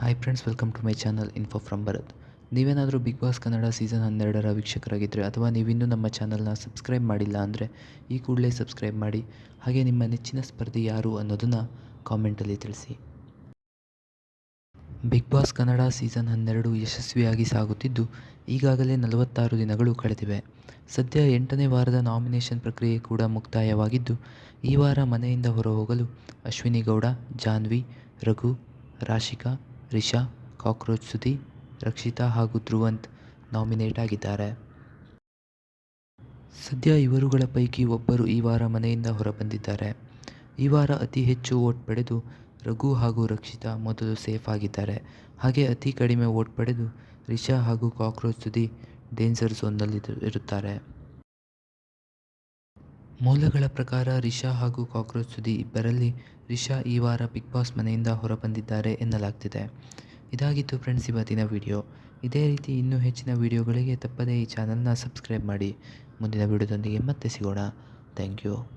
Hi friends welcome to my channel info from Bharath ನೀವೇನಾದರೂ big boss Kannada season ಹನ್ನೆರಡರ ವೀಕ್ಷಕರಾಗಿದ್ದರೆ ಅಥವಾ ನೀವಿನ್ನೂ ನಮ್ಮ ಚಾನಲ್ನ ಸಬ್ಸ್ಕ್ರೈಬ್ ಮಾಡಿಲ್ಲ ಅಂದರೆ ಈ ಕೂಡಲೇ ಸಬ್ಸ್ಕ್ರೈಬ್ ಮಾಡಿ. ಹಾಗೆ ನಿಮ್ಮ ನೆಚ್ಚಿನ ಸ್ಪರ್ಧಿ ಯಾರು ಅನ್ನೋದನ್ನು ಕಾಮೆಂಟಲ್ಲಿ ತಿಳಿಸಿ. ಬಿಗ್ ಬಾಸ್ ಕನ್ನಡ ಸೀಸನ್ ಹನ್ನೆರಡು ಯಶಸ್ವಿಯಾಗಿ ಸಾಗುತ್ತಿದ್ದು ಈಗಾಗಲೇ ನಲವತ್ತಾರು ದಿನಗಳು ಕಳೆದಿವೆ. ಸದ್ಯ ಎಂಟನೇ ವಾರದ ನಾಮಿನೇಷನ್ ಪ್ರಕ್ರಿಯೆ ಕೂಡ ಮುಕ್ತಾಯವಾಗಿದ್ದು ಈ ವಾರ ಮನೆಯಿಂದ ಹೊರಹೋಗಲು ಅಶ್ವಿನಿ ಗೌಡ, ಜಾನ್ವಿ, ರಘು, ರಾಶಿಕಾ ರಿಷಾ, ಕಾಕ್ರೋಚ್ ಸುದಿ ರಕ್ಷಿತಾ ಹಾಗೂ ಧ್ರುವಂತ್ ನಾಮಿನೇಟ್ ಆಗಿದ್ದಾರೆ. ಸದ್ಯ ಇವರುಗಳ ಪೈಕಿ ಒಬ್ಬರು ಈ ವಾರ ಮನೆಯಿಂದ ಹೊರಬಂದಿದ್ದಾರೆ. ಈ ವಾರ ಅತಿ ಹೆಚ್ಚು ವೋಟ್ ಪಡೆದು ರಘು ಹಾಗೂ ರಕ್ಷಿತಾ ಮೊದಲು ಸೇಫ್ ಆಗಿದ್ದಾರೆ. ಹಾಗೆ ಅತಿ ಕಡಿಮೆ ವೋಟ್ ಪಡೆದು ರಿಷಾ ಹಾಗೂ ಕಾಕ್ರೋಚ್ ಸುದಿ ಡೇಂಜರ್ ಝೋನ್ನಲ್ಲಿ ಇರುತ್ತಾರೆ. ಮೂಲಗಳ ಪ್ರಕಾರ ರಿಷಾ ಹಾಗೂ ಕಾಕ್ರೋಚ್ ಸುದಿ ಇಬ್ಬರಲ್ಲಿ ರಿಷಾ ಈ ವಾರ ಬಿಗ್ ಬಾಸ್ ಮನೆಯಿಂದ ಹೊರಬಂದಿದ್ದಾರೆ ಎನ್ನಲಾಗ್ತಿದೆ. ಇದಾಗಿತ್ತು ಫ್ರೆಂಡ್ಸ್ ಇವತ್ತಿನ ವಿಡಿಯೋ. ಇದೇ ರೀತಿ ಇನ್ನೂ ಹೆಚ್ಚಿನ ವಿಡಿಯೋಗಳಿಗೆ ತಪ್ಪದೇ ಈ ಚಾನಲ್ನ ಸಬ್ಸ್ಕ್ರೈಬ್ ಮಾಡಿ. ಮುಂದಿನ ವಿಡಿಯೋದೊಂದಿಗೆ ಮತ್ತೆ ಸಿಗೋಣ. Thank you.